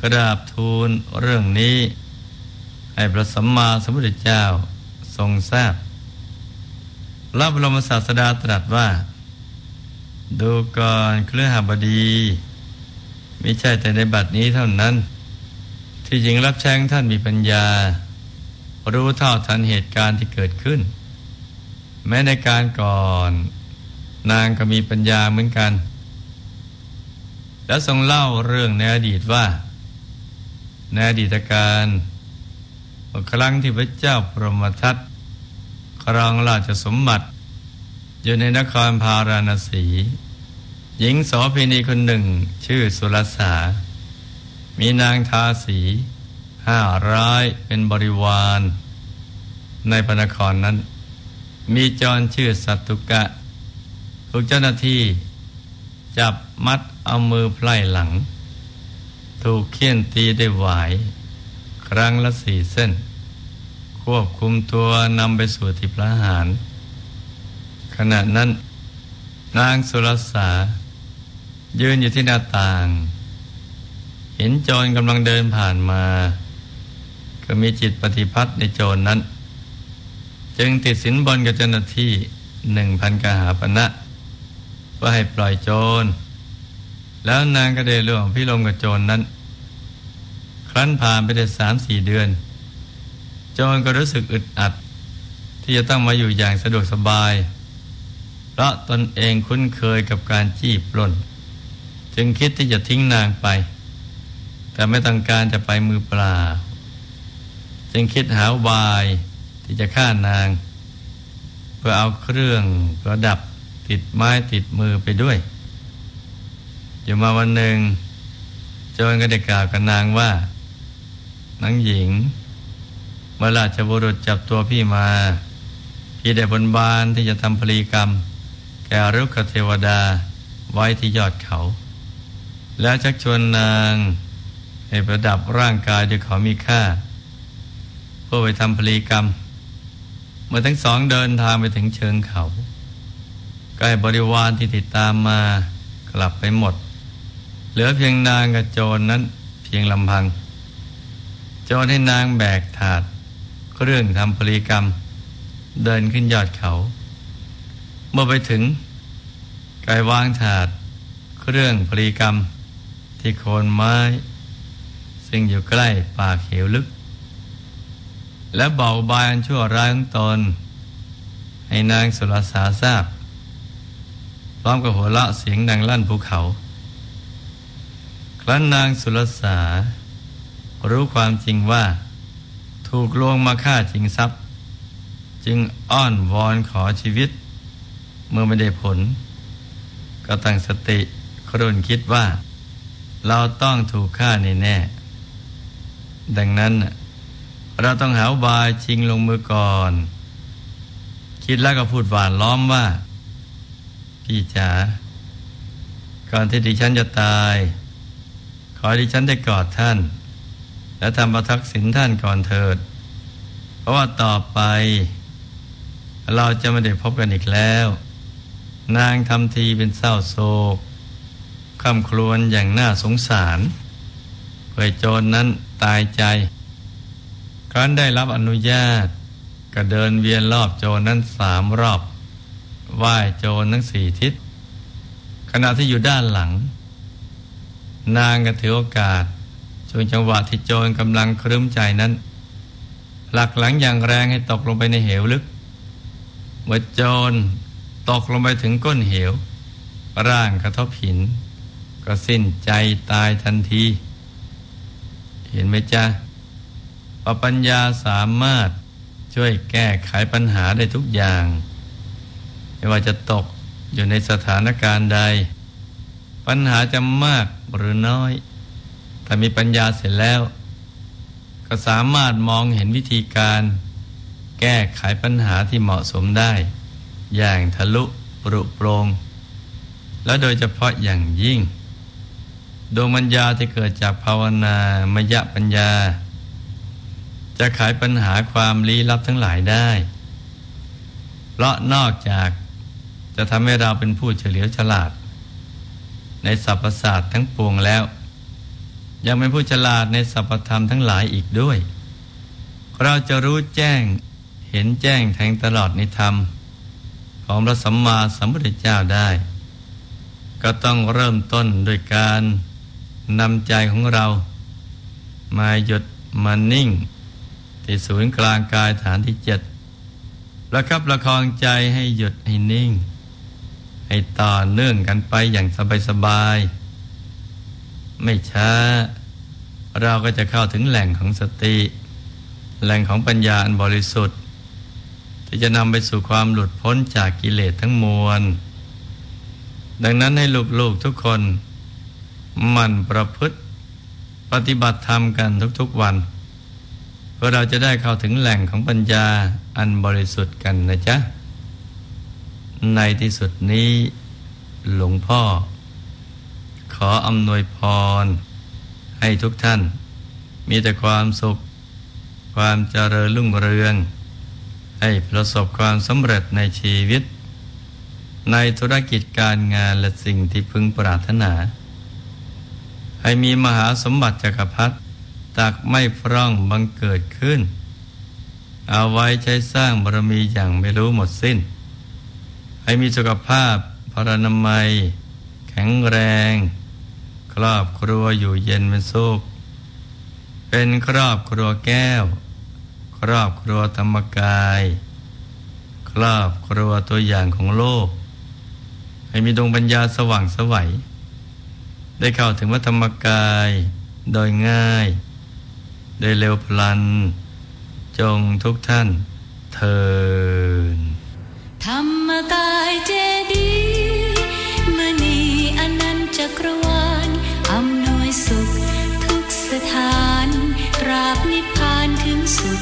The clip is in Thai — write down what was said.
กระดาบทูลเรื่องนี้ ให้พระสัมมาสัมพุทธเจ้าทรงทราบพระบรมศาสดาตรัสว่า ดูก่อนเครือหบดีไม่ใช่แต่ในบัดนี้เท่านั้น ที่หญิงรับแช้งท่านมีปัญญา รู้เท่าทันเหตุการณ์ที่เกิดขึ้น แม้ในการก่อน นางก็มีปัญญาเหมือนกัน แล้วทรงเล่าเรื่องในอดีตว่า ในอดีตการครั้งที่พระเจ้าพรหมทัตครองราชสมบัติ อยู่ในนครพาราณสี หญิงโสเภณีคนหนึ่งชื่อสุรสา มีนางทาสีห้าร้ายเป็นบริวาร ในพระนครนั้น มีจรชื่อสัตตุกะถูกเจ้าหน้าที่ จับมัดเอามือไพล่หลัง ถูกเคี่ยนตีได้หวาย ครั้งละสี่เส้น ควบคุมตัวนำไปสู่ที่พระหาร ขณะนั้น นางสุรสา ยืนอยู่ที่หน้าต่าง เห็นโจรกำลังเดินผ่านมา ก็มีจิตปฏิพัทธ์ในโจรนั้น จึงติดสินบนกับเจ้าหน้าที่หนึ่งพันกหาปณะเพื่อให้ปล่อยโจร แล้วนางก็ได้ร่วมพิลมกับโจรนั้น ครั้นผ่านไปได้สามสี่เดือน โจนก็รู้สึกอึดอัด ที่จะต้องมาอยู่อย่างสะดวกสบาย เพราะตนเองคุ้นเคยกับการจี้ปล้น จึงคิดที่จะทิ้งนางไป แต่ไม่ต้องการจะไปมือเปล่า จึงคิดหาวายที่จะฆ่านาง เพื่อเอาเครื่องประดับติดไม้ติดมือไปด้วย อยู่มาวันหนึ่งโจนก็ได้กล่าวกับนางว่านางหญิงเมื่อราชบุรุษจับตัวพี่มา พี่ได้บนบานที่จะทำพลีกรรม แก่รุกขเทวดาไว้ที่ยอดเขา แล้วชักชวนนางให้ประดับร่างกายด้วยของมีค่า เพื่อไปทำพลีกรรม เมื่อทั้งสองเดินทางไปถึงเชิงเขาใกล้บริวารที่ติดตามมากลับไปหมด เหลือเพียงนางกับโจรนนั้นเพียงลำพัง โจรให้นางแบกถาดเครื่องทำปริกรรม เดินขึ้นยอดเขา เมื่อไปถึงกายวางถาดเครื่องปริกรรม ที่โคนไม้ ซึ่งอยู่ใกล้ปากเหวลึก และเบาบายอันชั่วร้ายของตน ให้นางสุรสาทราบพร้อมกับหัวเราะเสียงดังลั่นภูเขา ครั้นนางสุรสา รู้ความจริงว่า ถูกลวงมาฆ่าชิงทรัพย์ จึงอ้อนวอนขอชีวิต เมื่อไม่ได้ผล ก็ตั้งสติครุ่นคิดว่า เราต้องถูกฆ่าในแน่ ดังนั้น เราต้องหาบายชิงลงมือก่อน คิดแล้วก็พูดหวานล้อมว่า พี่จ๋าก่อนที่ดิฉันจะตาย ขอดิฉันได้กอดท่าน และทำประทักษิณท่านก่อนเถิด เพราะว่าต่อไป เราจะไม่ได้พบกันอีกแล้ว นางทำทีเป็นเศร้าโศกคำครวญอย่างน่าสงสารเพื่อโจรนนั้นตายใจ ครั้นได้รับอนุญาต ก็เดินเวียนรอบโจรนั้นสามรอบไหว้โจรทั้งสี่ทิศขณะที่อยู่ด้านหลัง นางก็ถือโอกาสช่วงจังหวะที่โจรกำลังครึ้มใจนั้น หลักหลังอย่างแรงให้ตกลงไปในเหวลึก เมื่อโจรตกลงไปถึงก้นเหว ร่างกระทบหิน ก็สิ้นใจตายทันที เห็นไหมจ๊ะปปัญญาสามารถช่วยแก้ไขปัญหาได้ทุกอย่าง ไม่ว่าจะตกอยู่ในสถานการณ์ใด ปัญหาจะมากหรือน้อย ถ้ามีปัญญาเสร็จแล้ว ก็สามารถมองเห็นวิธีการ แก้ไขปัญหาที่เหมาะสมได้ อย่างทะลุปรุโปรง และโดยเฉพาะอย่างยิ่ง ดวงปัญญาที่เกิดจากภาวนามยปัญญา จะไขปัญหาความลี้ลับทั้งหลายได้ เพราะนอกจากจะทำให้เราเป็นผู้เฉลียวฉลาด ในสรรพศาสตร์ทั้งปวงแล้ว ยังเป็นผู้ฉลาดในสัพธรรมทั้งหลายอีกด้วย เราจะรู้แจ้งเห็นแจ้งแทงตลอดในธรรม ของพระสัมมาสัมพุทธเจ้าได้ ก็ต้องเริ่มต้นโดยการนำใจของเรา มาหยุดมานิ่ง ที่ศูนย์กลางกายฐานที่เจ็ดประคับประคองใจให้หยุดให้นิ่ง ให้ต่อเนื่องกันไปอย่างสบายๆไม่ช้า เราก็จะเข้าถึงแหล่งของสติ แหล่งของปัญญาอันบริสุทธิ์ ที่จะนำไปสู่ความหลุดพ้นจากกิเลสทั้งมวล ดังนั้นให้ลูกๆทุกคนมันประพฤติปฏิบัติธรรมกันทุกๆวัน เพื่อเราจะได้เข้าถึงแหล่งของปัญญาอันบริสุทธิ์กันนะจ๊ะ ในที่สุดนี้หลวงพ่อ ขออำนวยพร ให้ทุกท่าน มีแต่ความสุข ความเจริญรุ่งเรือง ให้ประสบความสำเร็จในชีวิต ในธุรกิจการงานและสิ่งที่พึงปรารถนา ให้มีมหาสมบัติจักรพรรดิตักไม่พร่องบังเกิดขึ้น เอาไว้ใช้สร้างบารมีอย่างไม่รู้หมดสิ้น ให้มีสุขภาพพรรณนามัย แข็งแรง ครอบครัวอยู่เย็นเป็นสุข เป็นครอบครัวแก้ว ครอบครัวธรรมกาย ครอบครัวตัวอย่างของโลก ให้มีดวงปัญญาสว่างสวัย ได้เข้าถึงวัธรรมกาย โดยง่าย โดยเร็วพลัน จงทุกท่านเทิน ธรรมกายเจดีย์มณีอนันต์จักรวาลอำนวยสุข ทุกสถานตราบนิพพานถึงสุด